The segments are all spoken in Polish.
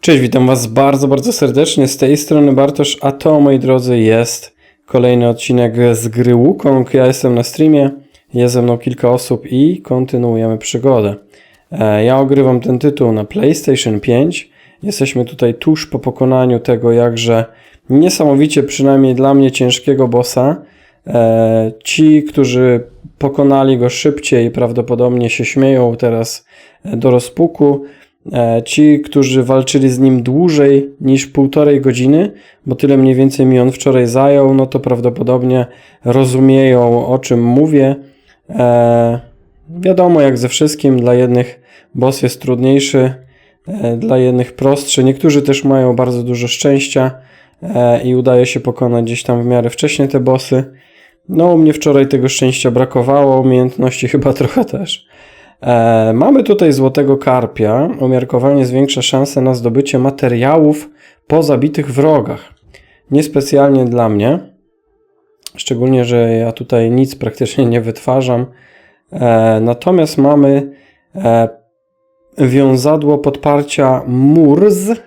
Cześć, witam Was bardzo, bardzo serdecznie. Z tej strony Bartosz, a to, moi drodzy, jest kolejny odcinek z gry Wukong. Ja jestem na streamie, jest ze mną kilka osób i kontynuujemy przygodę. E, Ja ogrywam ten tytuł na PlayStation 5. Jesteśmy tutaj tuż po pokonaniu tego jakże niesamowicie, przynajmniej dla mnie, ciężkiego bossa. E, Ci, którzy pokonali go szybciej, prawdopodobnie się śmieją teraz e, do rozpuku. E, Ci, którzy walczyli z nim dłużej niż półtorej godziny, bo tyle mniej więcej mi on wczoraj zajął, no to prawdopodobnie rozumieją o czym mówię. E, wiadomo, jak ze wszystkim, dla jednych boss jest trudniejszy, e, dla jednych prostszy. Niektórzy też mają bardzo dużo szczęścia i udaje się pokonać gdzieś tam w miarę wcześnie te bossy. No, u mnie wczoraj tego szczęścia brakowało, umiejętności chyba trochę też. E, mamy tutaj złotego karpia. Umiarkowanie zwiększa szanse na zdobycie materiałów po zabitych wrogach. Niespecjalnie dla mnie. Szczególnie, że ja tutaj nic praktycznie nie wytwarzam. E, natomiast mamy e, wiązadło podparcia Murz.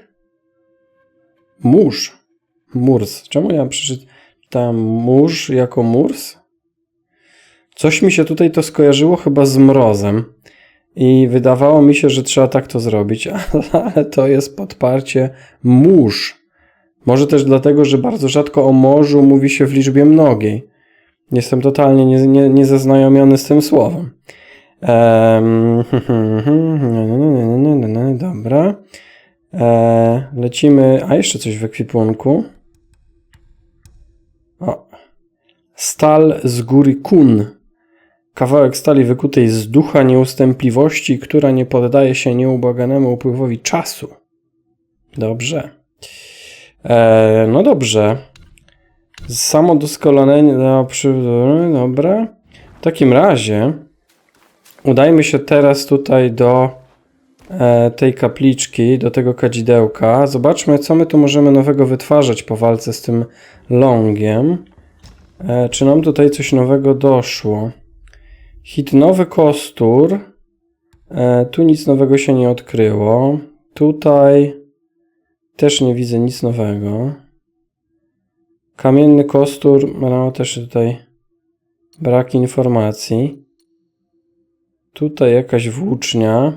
Murz. Murs. Czemu ja przeczytałem murz jako murs? Coś mi się tutaj to skojarzyło chyba z mrozem. I wydawało mi się, że trzeba tak to zrobić, ale to jest podparcie mórz. Może też dlatego, że bardzo rzadko o morzu mówi się w liczbie mnogiej. Jestem totalnie nie, nie, niezaznajomiony z tym słowem. Em, dobra. E, lecimy. A jeszcze coś w ekwipunku. O. Stal z góry Kun. Kawałek stali wykutej z ducha nieustępliwości, która nie poddaje się nieubłaganemu upływowi czasu. Dobrze. E, no dobrze. Samo doskonalenie. Dobra. W takim razie udajmy się teraz tutaj do e, tej kapliczki, do tego kadzidełka. Zobaczmy, co my tu możemy nowego wytwarzać po walce z tym longiem. E, czy nam tutaj coś nowego doszło? Hit nowy kostur. E, tu nic nowego się nie odkryło. Tutaj też nie widzę nic nowego. Kamienny kostur, no też tutaj brak informacji. Tutaj jakaś włócznia.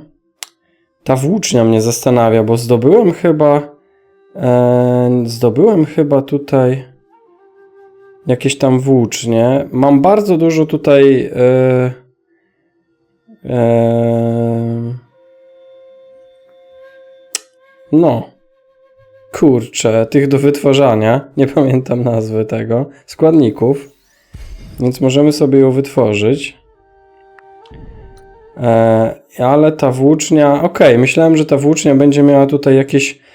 Ta włócznia mnie zastanawia, bo zdobyłem chyba. E, zdobyłem chyba tutaj jakieś tam włócznie. Mam bardzo dużo tutaj. E, e, no. Kurczę, tych do wytwarzania. Nie pamiętam nazwy tego. Składników. Więc możemy sobie ją wytworzyć. E, ale ta włócznia. Okay, myślałem, że ta włócznia będzie miała tutaj jakieś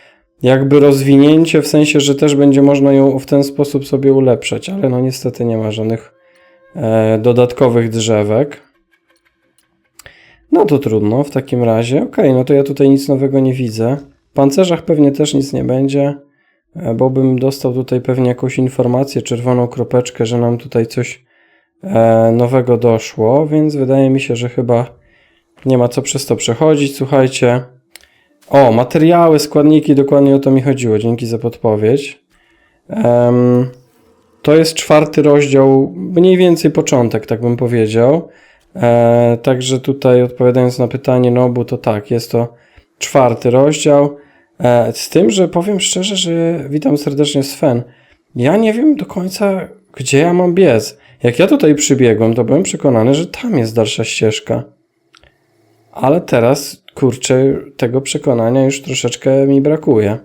jakby rozwinięcie, w sensie, że też będzie można ją w ten sposób sobie ulepszać, ale no niestety nie ma żadnych e, dodatkowych drzewek. No to trudno w takim razie. Ok, no to ja tutaj nic nowego nie widzę. W pancerzach pewnie też nic nie będzie, e, bo bym dostał tutaj pewnie jakąś informację, czerwoną kropeczkę, że nam tutaj coś e, nowego doszło, więc wydaje mi się, że chyba nie ma co przez to przechodzić. Słuchajcie, o, materiały, składniki, dokładnie o to mi chodziło. Dzięki za podpowiedź. Um, to jest czwarty rozdział, mniej więcej początek, tak bym powiedział. E, także tutaj odpowiadając na pytanie Nobu, to tak, jest to czwarty rozdział. E, z tym, że powiem szczerze, że witam serdecznie Sven. Ja nie wiem do końca, gdzie ja mam biec. Jak ja tutaj przybiegłem, to byłem przekonany, że tam jest dalsza ścieżka. Ale teraz, kurczę, tego przekonania już troszeczkę mi brakuje.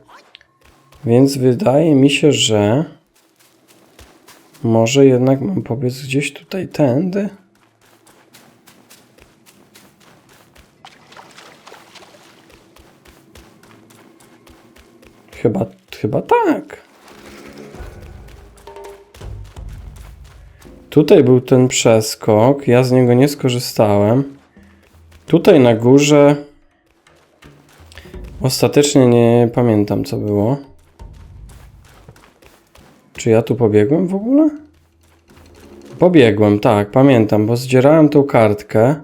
Więc wydaje mi się, że może jednak mam pobiec gdzieś tutaj tędy. Chyba, chyba tak. Tutaj był ten przeskok, ja z niego nie skorzystałem. Tutaj na górze ostatecznie nie pamiętam co było. Czy ja tu pobiegłem w ogóle? Pobiegłem, tak, pamiętam, bo zdzierałem tą kartkę.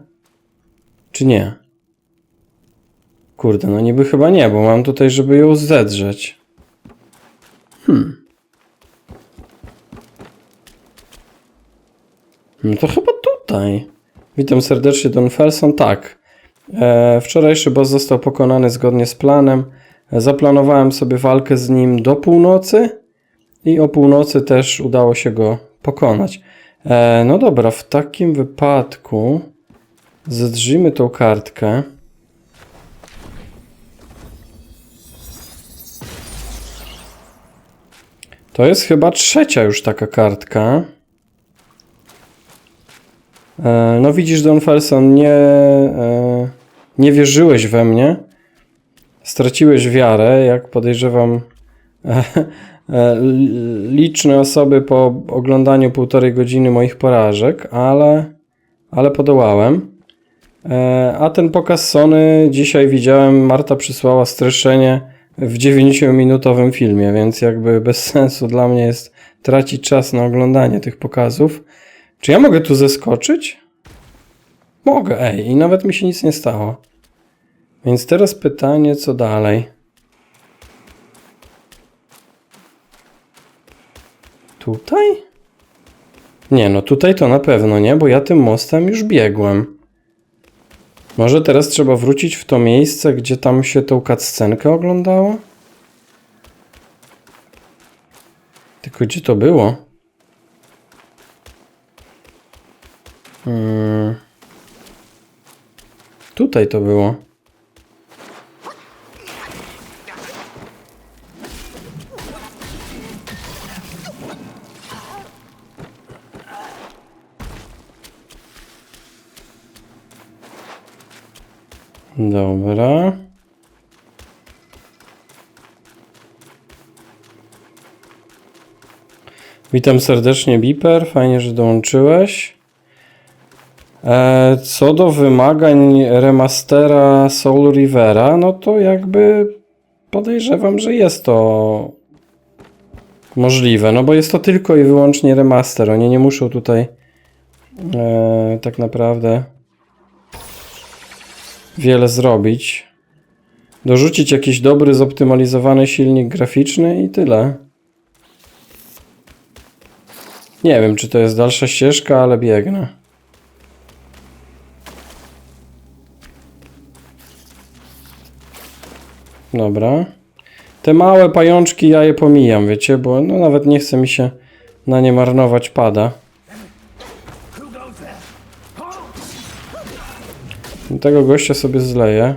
Czy nie? Kurde, no niby chyba nie, bo mam tutaj, żeby ją zedrzeć. Hmm. No to chyba tutaj. Witam serdecznie, Don Felson. Tak. E, wczorajszy boss został pokonany zgodnie z planem. Zaplanowałem sobie walkę z nim do północy i o północy też udało się go pokonać. E, no dobra, w takim wypadku zedrzyjmy tą kartkę. To jest chyba trzecia już taka kartka. E, no widzisz, Don Felson, nie, nie wierzyłeś we mnie. Straciłeś wiarę, jak podejrzewam e, e, liczne osoby po oglądaniu półtorej godziny moich porażek, ale, ale podołałem. E, a ten pokaz Sony dzisiaj widziałem, Marta przysłała streszczenie w 90-minutowym filmie, więc jakby bez sensu dla mnie jest tracić czas na oglądanie tych pokazów. Czy ja mogę tu zeskoczyć? Mogę, ej, i nawet mi się nic nie stało. Więc teraz pytanie, co dalej? Tutaj? Nie, no tutaj to na pewno nie, bo ja tym mostem już biegłem. Może teraz trzeba wrócić w to miejsce, gdzie tam się tą cutscenkę oglądało? Tylko gdzie to było? Hmm. Tutaj to było. Dobra. Witam serdecznie, Biper. Fajnie, że dołączyłeś. E, co do wymagań remastera Soul Rivera, no to jakby podejrzewam, że jest to możliwe, no bo jest to tylko i wyłącznie remaster. Oni nie muszą tutaj e, tak naprawdę wiele zrobić. Dorzucić jakiś dobry, zoptymalizowany silnik graficzny i tyle. Nie wiem, czy to jest dalsza ścieżka, ale biegnę. Dobra. Te małe pajączki ja je pomijam, wiecie, bo no nawet nie chce mi się na nie marnować pada. Tego gościa sobie zleję.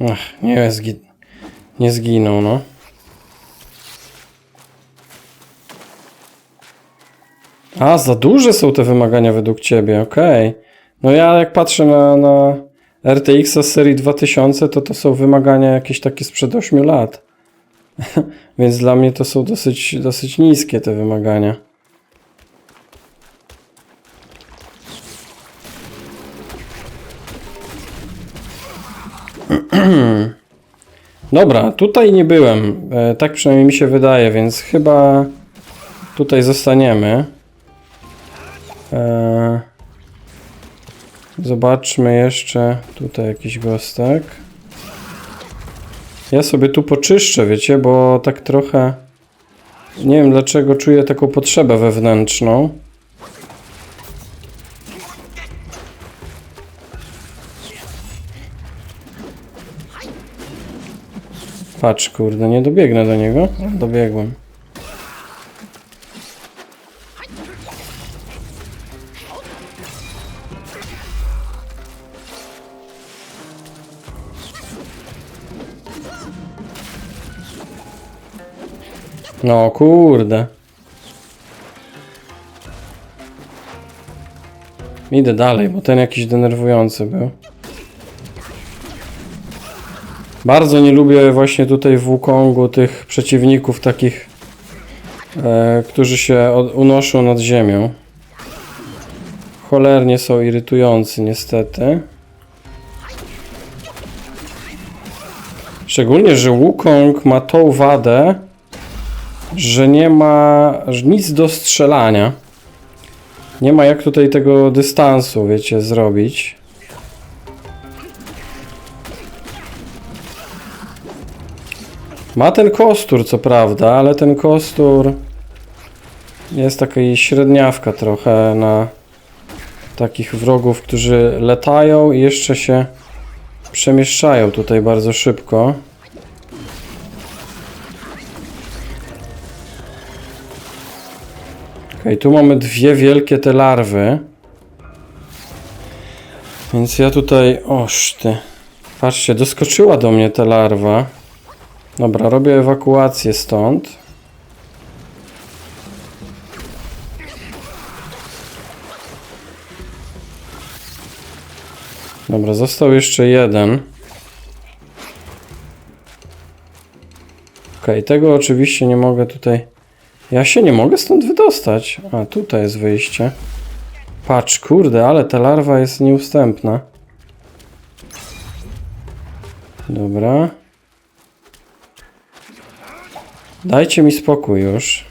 Ach, nie, zgi nie zginął, no. A, za duże są te wymagania według ciebie, okej. No ja jak patrzę na, na RTX z serii 2000, to to są wymagania jakieś takie sprzed 8 lat. Więc dla mnie to są dosyć, dosyć niskie te wymagania. Dobra, tutaj nie byłem. E, tak przynajmniej mi się wydaje, więc chyba tutaj zostaniemy. E, zobaczmy jeszcze tutaj jakiś gostek. Ja sobie tu poczyszczę, wiecie, bo tak trochę nie wiem dlaczego czuję taką potrzebę wewnętrzną. Patrz, kurde, nie dobiegnę do niego. Dobiegłem. No kurde. Idę dalej, bo ten jakiś denerwujący był. Bardzo nie lubię właśnie tutaj w Wukongu tych przeciwników takich, e, którzy się od, unoszą nad ziemią. Cholernie są irytujący niestety. Szczególnie, że Wukong ma tą wadę, że nie ma nic do strzelania. Nie ma jak tutaj tego dystansu, wiecie, zrobić. Ma ten kostur, co prawda, ale ten kostur jest taka średniawka trochę na takich wrogów, którzy latają i jeszcze się przemieszczają tutaj bardzo szybko. Okej, tu mamy dwie wielkie te larwy. Więc ja tutaj... Oż. Patrzcie, doskoczyła do mnie ta larwa. Dobra, robię ewakuację stąd. Dobra, został jeszcze jeden. Okej, tego oczywiście nie mogę tutaj... Ja się nie mogę stąd wydostać. A, tutaj jest wyjście. Patrz, kurde, ale ta larwa jest nieustępna. Dobra. Dajcie mi spokój już.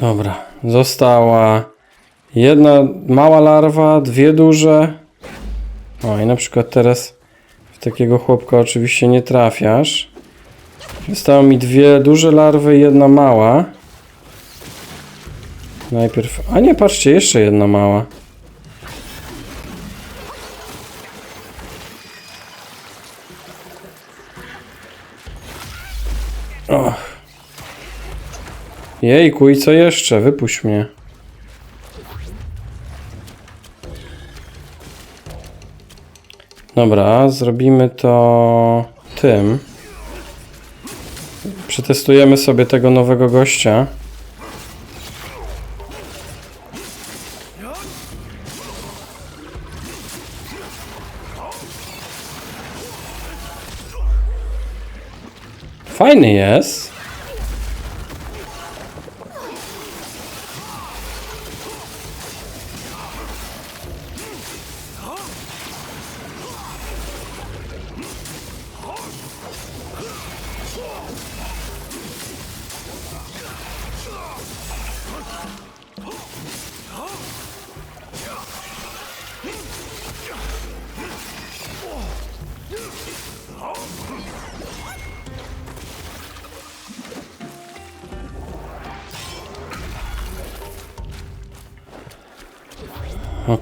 Dobra, została jedna mała larwa, dwie duże. O, i na przykład teraz w takiego chłopka oczywiście nie trafiasz. Zostały mi dwie duże larwy i jedna mała. Najpierw... A nie, patrzcie, jeszcze jedna mała. Jejku, i co jeszcze? Wypuść mnie. Dobra, zrobimy to tym. Przetestujemy sobie tego nowego gościa. Fajny jest.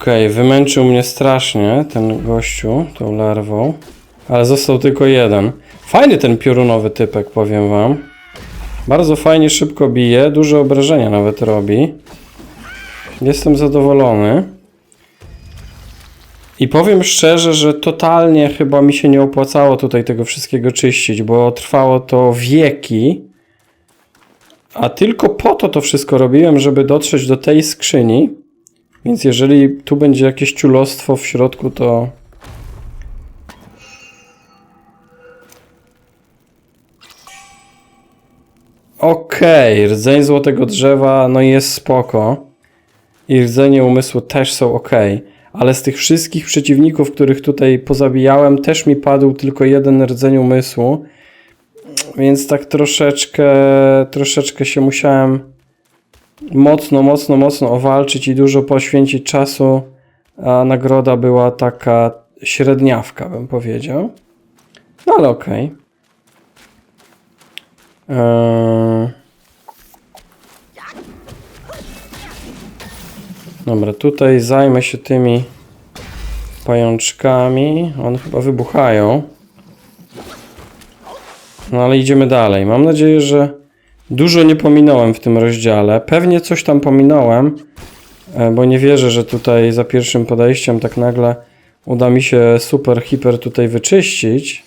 Okej, wymęczył mnie strasznie ten gościu, tą larwą. Ale został tylko jeden. Fajny ten piorunowy typek, powiem wam. Bardzo fajnie, szybko bije, duże obrażenia nawet robi. Jestem zadowolony. I powiem szczerze, że totalnie chyba mi się nie opłacało tutaj tego wszystkiego czyścić, bo trwało to wieki. A tylko po to to wszystko robiłem, żeby dotrzeć do tej skrzyni. Więc jeżeli tu będzie jakieś ciulostwo w środku, to... Okej, rdzeń złotego drzewa, no jest spoko. I rdzenie umysłu też są ok. Ale z tych wszystkich przeciwników, których tutaj pozabijałem, też mi padł tylko jeden rdzeń umysłu. Więc tak troszeczkę, troszeczkę się musiałem mocno, mocno, mocno owalczyć i dużo poświęcić czasu, a nagroda była taka średniawka, bym powiedział. No ale okej. Eee... Dobra, tutaj zajmę się tymi pajączkami. One chyba wybuchają. No ale idziemy dalej. Mam nadzieję, że Dużo nie pominąłem w tym rozdziale. Pewnie coś tam pominąłem, e, bo nie wierzę, że tutaj za pierwszym podejściem tak nagle uda mi się super, hiper tutaj wyczyścić.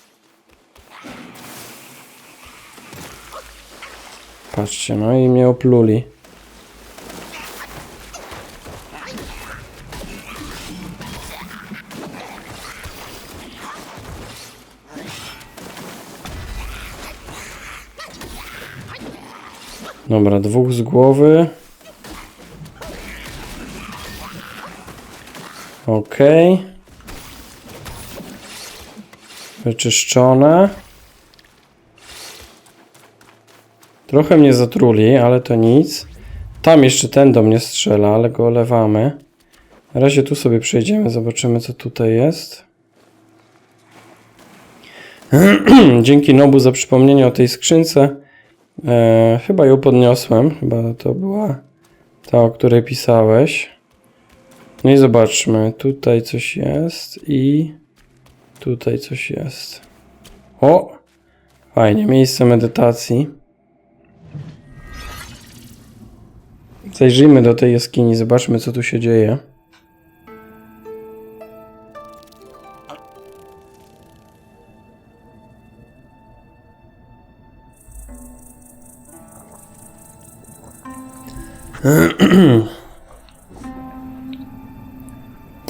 Patrzcie, no i mnie opluli. Dobra, dwóch z głowy. Okej. Wyczyszczone. Trochę mnie zatruli, ale to nic. Tam jeszcze ten do mnie strzela, ale go olewamy. Na razie tu sobie przejdziemy, zobaczymy co tutaj jest. Dzięki Nobu za przypomnienie o tej skrzynce. E, chyba ją podniosłem. Chyba to była ta, o której pisałeś. No i zobaczmy. Tutaj coś jest i tutaj coś jest. O! Fajnie, miejsce medytacji. Zajrzyjmy do tej jaskini, zobaczmy co tu się dzieje.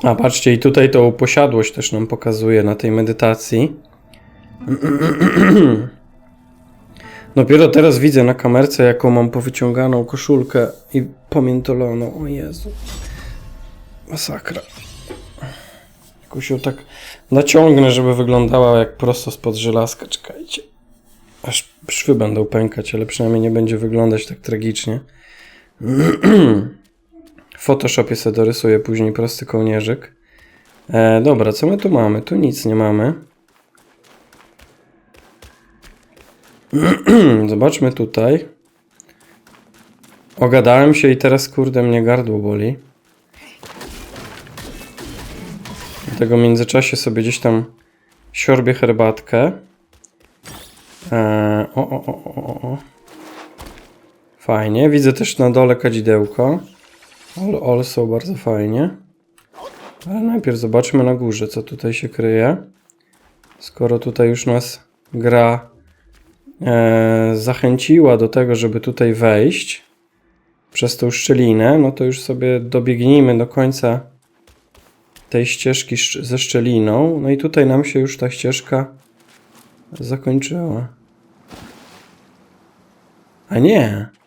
A patrzcie, i tutaj tą posiadłość też nam pokazuje na tej medytacji. Dopiero teraz widzę na kamerce, jaką mam powyciąganą koszulkę i pomiętoloną. O Jezu. Masakra. Jakoś ją tak naciągnę, żeby wyglądała jak prosto spod żelazka. Czekajcie. Aż szwy będą pękać, ale przynajmniej nie będzie wyglądać tak tragicznie. W Photoshopie sobie dorysuję później prosty kołnierzyk. E, dobra, co my tu mamy? Tu nic nie mamy. Zobaczmy tutaj. Ogadałem się i teraz kurde mnie gardło boli. Dlatego w międzyczasie sobie gdzieś tam siorbię herbatkę. Eee, o, o, o, o, o. Fajnie. Widzę też na dole kadzidełko. All, also bardzo fajnie. Ale najpierw zobaczmy na górze, co tutaj się kryje. Skoro tutaj już nas gra e, zachęciła do tego, żeby tutaj wejść przez tą szczelinę, no to już sobie dobiegnijmy do końca tej ścieżki ze szczeliną. No i tutaj nam się już ta ścieżka zakończyła. A nie.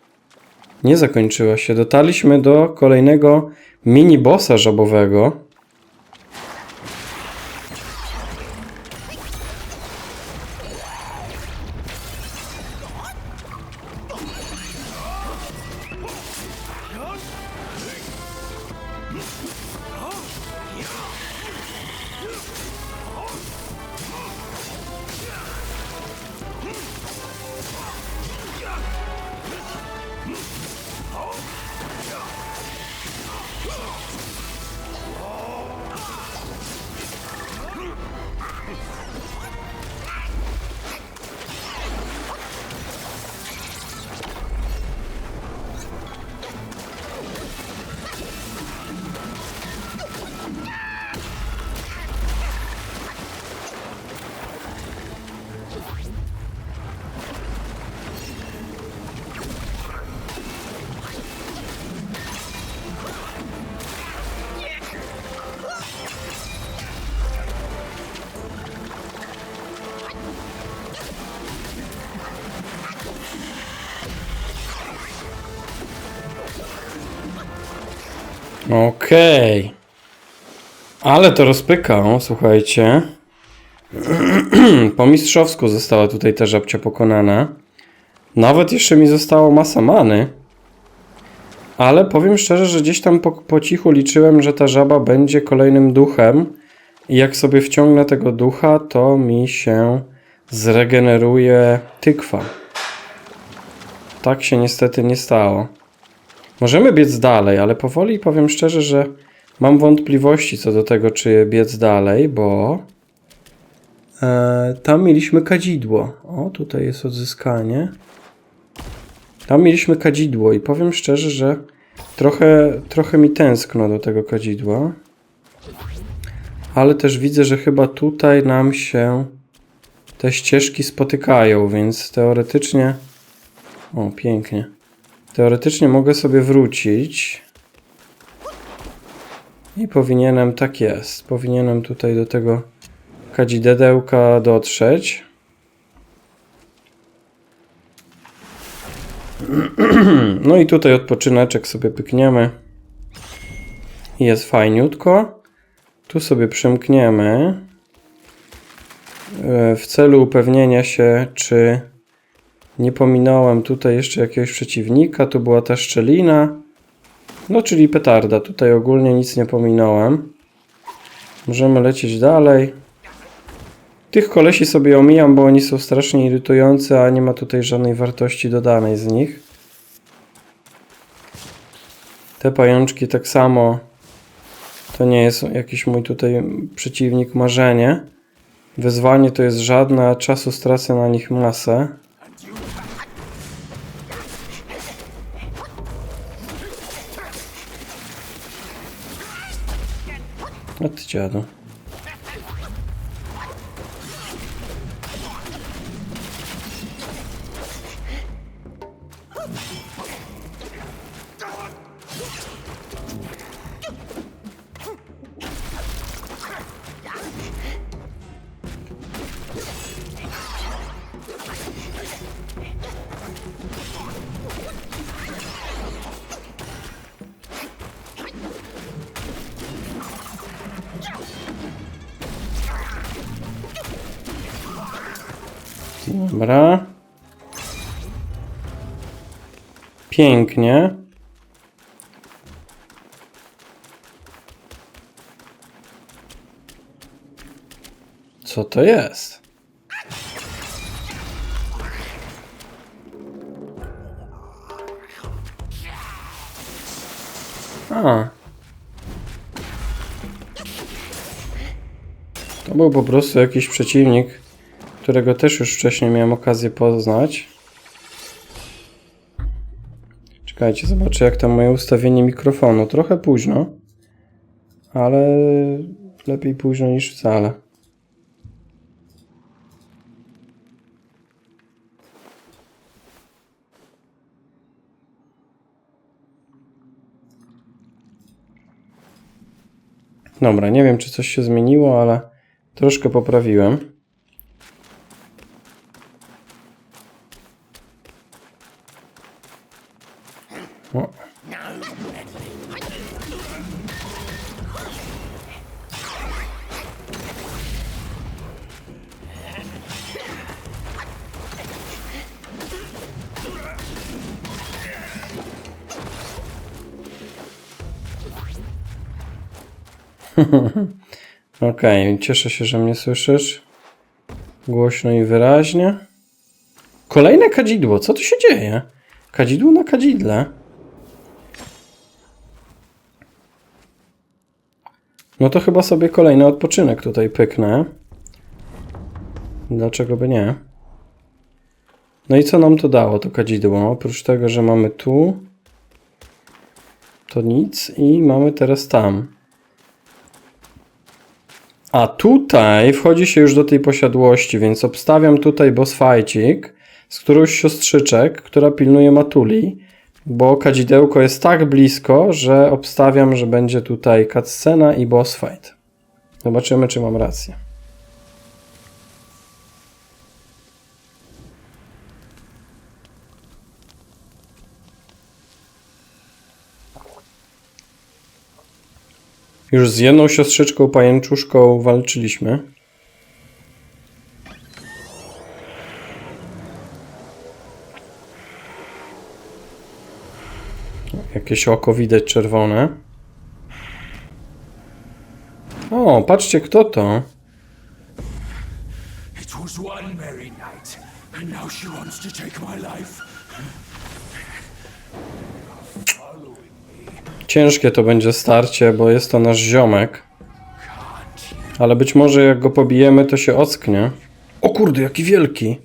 Nie zakończyła się. Dotarliśmy do kolejnego mini bossa żabowego. Okej. Ale to rozpykał, słuchajcie. po mistrzowsku została tutaj ta żabcia pokonana. Nawet jeszcze mi zostało masa many. Ale powiem szczerze, że gdzieś tam po, po cichu liczyłem, że ta żaba będzie kolejnym duchem. I jak sobie wciągnę tego ducha, to mi się zregeneruje tykwa. Tak się niestety nie stało. Możemy biec dalej, ale powoli powiem szczerze, że mam wątpliwości co do tego, czy biec dalej, bo e, tam mieliśmy kadzidło. O, tutaj jest odzyskanie. Tam mieliśmy kadzidło i powiem szczerze, że trochę, trochę mi tęskno do tego kadzidła. Ale też widzę, że chyba tutaj nam się te ścieżki spotykają, więc teoretycznie. O, pięknie. Teoretycznie mogę sobie wrócić. I powinienem, tak jest, powinienem tutaj do tego kadzidełka dotrzeć. No i tutaj odpoczyneczek sobie pykniemy. Jest fajniutko. Tu sobie przymkniemy e, w celu upewnienia się, czy nie pominąłem tutaj jeszcze jakiegoś przeciwnika. Tu była ta szczelina. No, czyli petarda. Tutaj ogólnie nic nie pominąłem. Możemy lecieć dalej. Tych kolesi sobie omijam, bo oni są strasznie irytujący, a nie ma tutaj żadnej wartości dodanej z nich. Te pajączki tak samo. To nie jest jakiś mój tutaj przeciwnik marzenie. Wyzwanie to jest żadne, a czasu stracę na nich masę. A Dobra. Pięknie. Co to jest? A. To był po prostu jakiś przeciwnik, którego też już wcześniej miałem okazję poznać. Czekajcie, zobaczę jak tam moje ustawienie mikrofonu. Trochę późno, ale lepiej późno niż wcale. Dobra, nie wiem czy coś się zmieniło, ale troszkę poprawiłem. Okej, cieszę się, że mnie słyszysz. Głośno i wyraźnie. Kolejne kadzidło, co tu się dzieje? Kadzidło na kadzidle. No to chyba sobie kolejny odpoczynek tutaj pyknę. Dlaczego by nie? No i co nam to dało, to kadzidło? Oprócz tego, że mamy tu, to nic i mamy teraz tam. A tutaj wchodzi się już do tej posiadłości, więc obstawiam tutaj boss fightcik z którąś siostrzyczek, która pilnuje Matuli, bo kadzidełko jest tak blisko, że obstawiam, że będzie tutaj cutscena i boss fight. Zobaczymy, czy mam rację. Już z jedną siostrzyczką pajęczuszką walczyliśmy. Jakieś oko widać czerwone. O, patrzcie kto to. It was one merry night, and now she wants to take my life. Ciężkie to będzie starcie, bo jest to nasz ziomek. Ale być może jak go pobijemy, to się ocknie. O kurde, jaki wielki.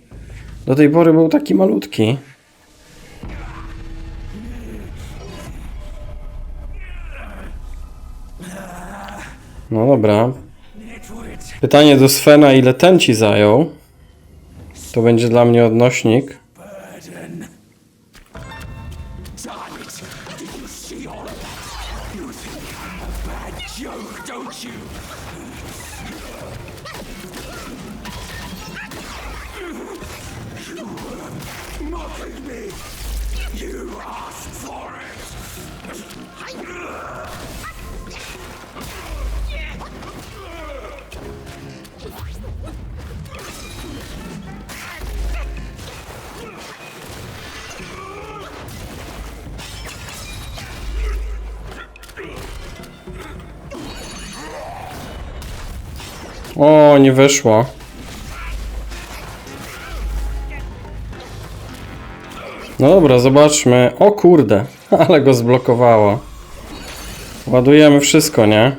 Do tej pory był taki malutki. No dobra. Pytanie do Svena, ile ten ci zajął? To będzie dla mnie odnośnik. O, nie weszło. No dobra, zobaczmy. O kurde, ale go zblokowało. Ładujemy wszystko, nie?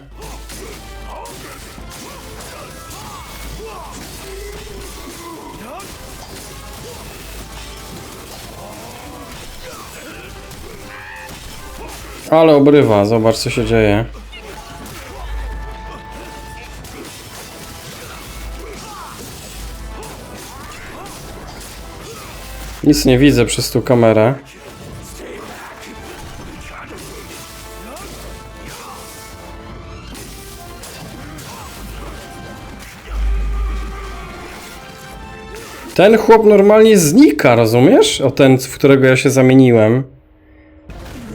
Ale obrywa, zobacz co się dzieje. Nic nie widzę przez tą kamerę. Ten chłop normalnie znika, rozumiesz? O ten, w którego ja się zamieniłem.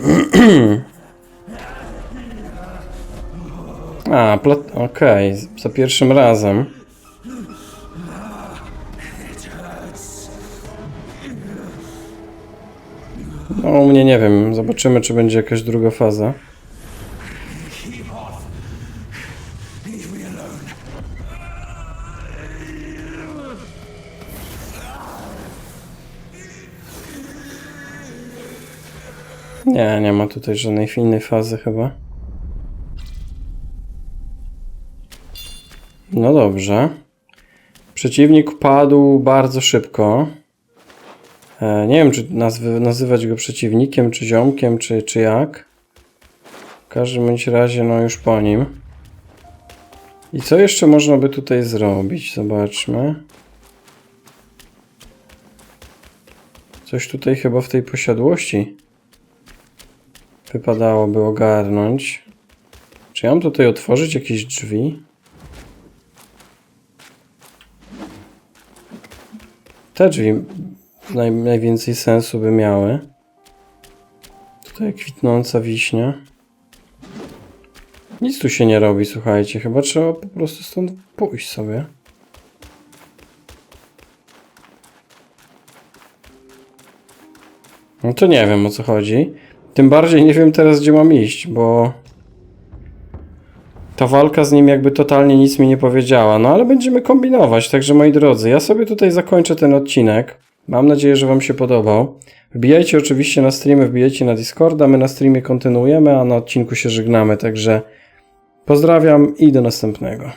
A, plot... okej, za pierwszym razem. No, u mnie nie wiem, zobaczymy, czy będzie jakaś druga faza. Nie, nie ma tutaj żadnej innej fazy chyba. No dobrze. Przeciwnik padł bardzo szybko. E, nie wiem, czy nazwy, nazywać go przeciwnikiem, czy ziomkiem, czy, czy jak. W każdym bądź razie, no już po nim. I co jeszcze można by tutaj zrobić? Zobaczmy. Coś tutaj chyba w tej posiadłości wypadałoby ogarnąć. Czy ja mam tutaj otworzyć jakieś drzwi? Te drzwi naj, najwięcej sensu by miały. Tutaj kwitnąca wiśnia. Nic tu się nie robi, słuchajcie. Chyba trzeba po prostu stąd pójść sobie. No to nie wiem o co chodzi. Tym bardziej nie wiem teraz, gdzie mam iść, bo ta walka z nim jakby totalnie nic mi nie powiedziała. No ale będziemy kombinować. Także moi drodzy, ja sobie tutaj zakończę ten odcinek. Mam nadzieję, że Wam się podobał. Wbijajcie oczywiście na streamy, wbijajcie na Discorda. My na streamie kontynuujemy, a na odcinku się żegnamy. Także pozdrawiam i do następnego.